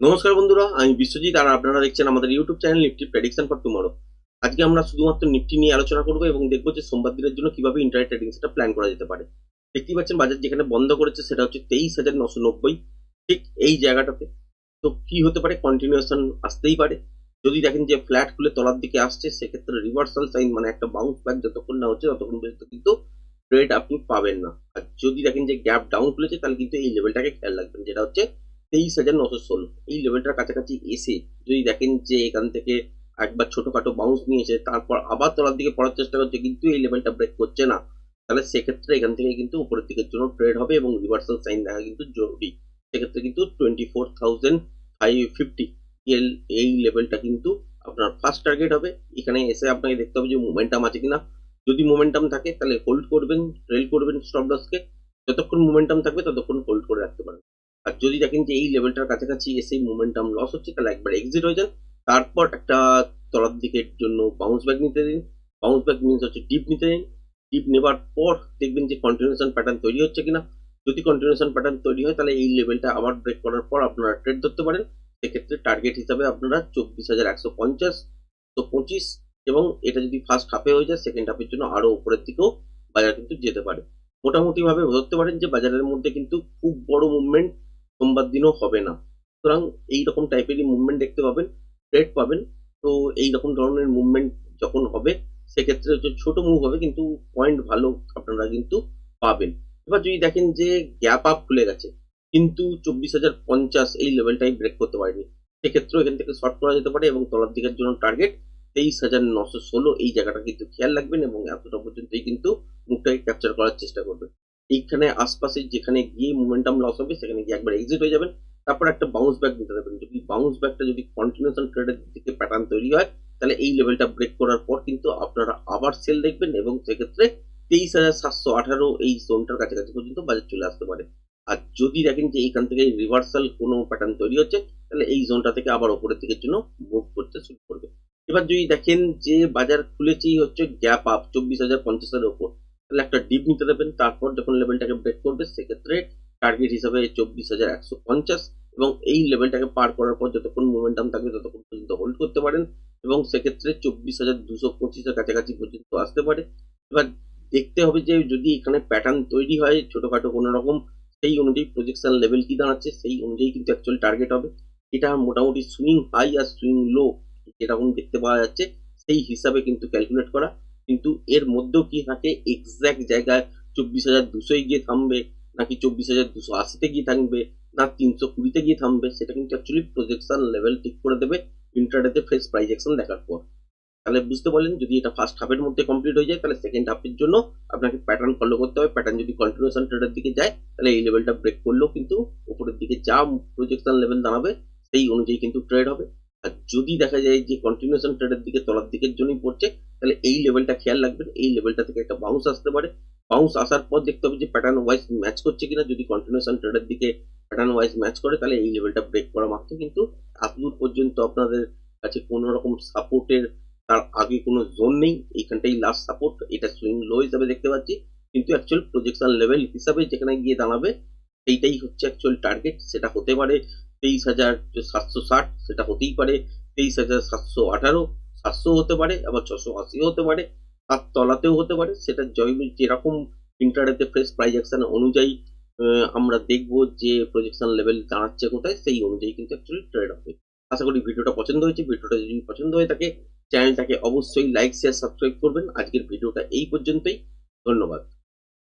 নমস্কার বন্ধুরা, আমি বিশ্বজিৎ আর আপনারা দেখছেন আমাদের YouTube channel Nifty prediction for tomorrow আজকে আমরা শুধুমাত্র নিফটি নিয়ে আলোচনা করব এবং দেখব যে সোমবার দিনের জন্য কীভাবে ইন্টারনেট ট্রেডিং সেটা প্ল্যান করা যেতে পারে। দেখতেই পাচ্ছেন বাজার যেখানে বন্ধ করেছে সেটা হচ্ছে তেইশ হাজার নশো নব্বই। ঠিক এই জায়গাটাতে। তো কি হতে পারে? কন্টিনিউশন আসতেই পারে। যদি দেখেন যে ফ্ল্যাট খুলে তলার দিকে আসছে, সেক্ষেত্রে রিভার্সাল সাইন মানে একটা বাউন্স ব্যাক যতক্ষণ না হচ্ছে, ততক্ষণ পর্যন্ত কিন্তু ট্রেড আপনি পাবেন না। আর যদি দেখেন যে গ্যাপ ডাউন খুলেছে, তাহলে কিন্তু এই লেভেলটাকে খেয়াল রাখবেন, যেটা হচ্ছে তেইশ হাজার নশো ষোলো। এই লেভেলটার কাছাকাছি এসে যদি দেখেন যে এখান থেকে একবার ছোটখাটো বাউন্স নিয়েছে, তারপর আবার তলার দিকে পড়ার চেষ্টা করছে, কিন্তু এই লেভেলটা ব্রেক করছে না। তাহলে সেক্ষেত্রে এখান থেকে কিন্তু উপরের দিকের জন্য ট্রেড হবে এবং রিভার্সাল সাইন দেখা কিন্তু জরুরি। সেক্ষেত্রে কিন্তু twenty four thousand five fifty এই লেভেলটা কিন্তু আপনার ফার্স্ট টার্গেট হবে। এখানে এসে আপনাকে দেখতে হবে যে মোমেন্টাম আছে কিনা। যদি মোমেন্টাম থাকে, তাহলে হোল্ড করবেন ট্রেল করবেন স্টপ লসকে যতক্ষণ মোমেন্টাম থাকবে, ততক্ষণ হোল্ড করে রাখতে পারেন। আর যদি দেখেন যে এই লেভেলটার কাছাকাছি এসে মোমেন্টাম লস হচ্ছে, তাহলে একবার এক্সিট হয়ে যান। তারপর একটা তলার দিকের জন্য বাউন্স ব্যাক নিতে দিন। বাউন্স ব্যাক মিনস হচ্ছে ডিপ নিতে দিন। ডিপ নেবার পর দেখবেন যে কন্টিনিউশন প্যাটার্ন তৈরি হচ্ছে কিনা। যদি কন্টিনিউশন প্যাটার্ন তৈরি হয়, তাহলে এই লেভেলটা আবার ব্রেক করার পর আপনারা ট্রেড ধরতে পারেন। সেক্ষেত্রে টার্গেট হিসাবে আপনারা চব্বিশ হাজার একশো পঞ্চাশ, তো পঁচিশ, এবং এটা যদি ফার্স্ট হাফে হয়ে যায় সেকেন্ড হাফের জন্য আরও উপরের দিকেও বাজার কিন্তু যেতে পারে। মোটামুটিভাবে ধরতে পারেন যে বাজারের মধ্যে কিন্তু খুব বড় মুভমেন্ট সোমবার দিনও হবে না। সুতরাং এইরকম টাইপেরই মুভমেন্ট দেখতে পাবেন ট্রেড পাবেন। তো এই রকম ধরনের মুভমেন্ট যখন হবে, সেক্ষেত্রে হচ্ছে ছোট মুভ হবে, কিন্তু পয়েন্ট ভালো আপনারা কিন্তু পাবেন। এবার যদি দেখেন যে গ্যাপ আপ খুলে গেছে, কিন্তু চব্বিশ হাজার পঞ্চাশ এই লেভেলটাই ব্রেক করতে পারেনি। সেক্ষেত্রেও এখান থেকে শর্ট করা যেতে পারে এবং তলার দিকের জন্য টার্গেট তেইশ হাজার নশো ষোলো। এই জায়গাটা কিন্তু খেয়াল রাখবেন এবং এতটা পর্যন্তই কিন্তু মুখটাকে ক্যাপচার করার চেষ্টা করবেন। এইখানে আশপাশে যেখানে গিয়ে মোমেন্টাম লস হবে, সেখানে গিয়ে একবার এক্সিট হয়ে যাবেন। তারপর একটা বাউন্স ব্যাক নিতে পারবেন। যদি বাউন্স ব্যাকটা যদি কন্টিনিউশন ট্রেডের দিকে প্যাটার্ন তৈরি হয়, তাহলে এই লেভেলটা ব্রেক করার পর কিন্তু আপনারা আবার সেল দেখবেন এবং সেক্ষেত্রে তেইশ হাজার সাতশো আঠারো এই জোনটার কাছাকাছি পর্যন্ত বাজার চলে আসতে পারে। আর যদি দেখেন যে এইখান থেকে রিভার্সাল কোনো প্যাটার্ন তৈরি হচ্ছে, তাহলে এই জোনটা থেকে আবার ওপরের দিকের জন্য মুভ করতে শুরু করবে। এবার যদি দেখেন যে বাজার খুলেছেই হচ্ছে গ্যাপ আপ চব্বিশ হাজার পঞ্চাশের ওপর তাহলে একটা ডিপ নিতে দেবেন, তারপর যখন লেভেলটাকে ব্রেক করবে, সেক্ষেত্রে টার্গেট হিসাবে চব্বিশ হাজার একশো পঞ্চাশ এবং এই লেভেলটাকে পার করার পর যতক্ষণ মোমেন্টাম থাকবে ততক্ষণ পর্যন্ত হোল্ড করতে পারেন এবং সেক্ষেত্রে চব্বিশ হাজার দুশো পঁচিশের কাছাকাছি পর্যন্ত আসতে পারে। এবার দেখতে হবে যে যদি এখানে প্যাটার্ন তৈরি হয়, ছোটোখাটো কোনো রকম, সেই অনুযায়ী প্রজেকশন লেভেল কি দাঁড়াচ্ছে, সেই অনুযায়ী কিন্তু অ্যাকচুয়াল টার্গেট হবে। এটা মোটামুটি সুইং হাই আর সুইং লো যেরকম দেখতে পাওয়া যাচ্ছে, সেই হিসাবে কিন্তু ক্যালকুলেট করা। কিন্তু এর মধ্যেও কি থাকে? এক্স্যাক্ট জায়গায় চব্বিশ হাজার দুশোয় গিয়ে থামবে, নাকি চব্বিশ হাজার দুশো আশিতে গিয়ে থাকবে না তিনশো কুড়িতে গিয়ে থামবে? সেটা কিন্তু অ্যাকচুয়ালি প্রজেকশন লেভেল ঠিক করে দেবে ইন্টারনেটে ফ্রেশ প্রাইজেকশন দেখার পর। তাহলে বুঝতে পারলেন, যদি এটা ফার্স্ট হাফের মধ্যে কমপ্লিট হয়ে যায়, তাহলে সেকেন্ড হাফের জন্য আপনাকে প্যাটার্ন ফলো করতে হবে। প্যাটার্ন যদি কন্টিনিউশন ট্রেডের দিকে যায়, তাহলে এই লেভেলটা ব্রেক করলেও কিন্তু উপরের দিকে যা প্রজেকশন লেভেল দাঁড়াবে, সেই অনুযায়ী কিন্তু ট্রেড হবে। আর যদি দেখা যায় যে কন্টিনিউশন ট্রেডের দিকে তলার দিকের জন্যই পড়ছে তাহলে এই লেভেলটা খেয়াল রাখবেন, এই লেভেলটা থেকে একটা বাউন্স আসতে পারে। বাউন্স আসার পর দেখতে হবে যে প্যাটার্ন ওয়াইজ ম্যাচ করছে কিনা। যদি কন্টিনিউশন ট্রেডের দিকে প্যাটার্ন ওয়াইজ ম্যাচ করে, তাহলে এই লেভেলটা ব্রেক করা মাত্র। কিন্তু এতদূর পর্যন্ত আপনাদের কাছে কোনো রকম সাপোর্টের তার আগে কোনো জোন নেই। এইখানটাই লাস্ট সাপোর্ট এটা সুইং লো হিসাবে দেখতে পাচ্ছি। কিন্তু অ্যাকচুয়াল প্রজেকশন লেভেল হিসাবে যেখানে গিয়ে দাঁড়াবে, এইটাই হচ্ছে অ্যাকচুয়াল টার্গেট সেটা হতে পারে তেইশ হাজার সাতশো ষাট, সেটা হতেই পারে তেইশ হাজার সাতশো আঠারো। সাতশো হতে পারে, আবার ছশো আশিও হতে পারে, তার তলাতেও হতে পারে। সেটা যেরকম ইন্টারনেটে ফ্রেশ প্রাইজ অ্যাকশন অনুযায়ী আমরা দেখব যে প্রজেকশন লেভেল দাঁড়াচ্ছে কোথায়, সেই অনুযায়ী কিন্তু অ্যাকচুয়ালি ট্রেড হবে আশা করি ভিডিওটা পছন্দ হয়েছে। ভিডিওটা যদি পছন্দ হয়ে থাকে চ্যানেলটাকে অবশ্যই লাইক শেয়ার সাবস্ক্রাইব করবেন। আজকের ভিডিওটা এই পর্যন্তই। ধন্যবাদ।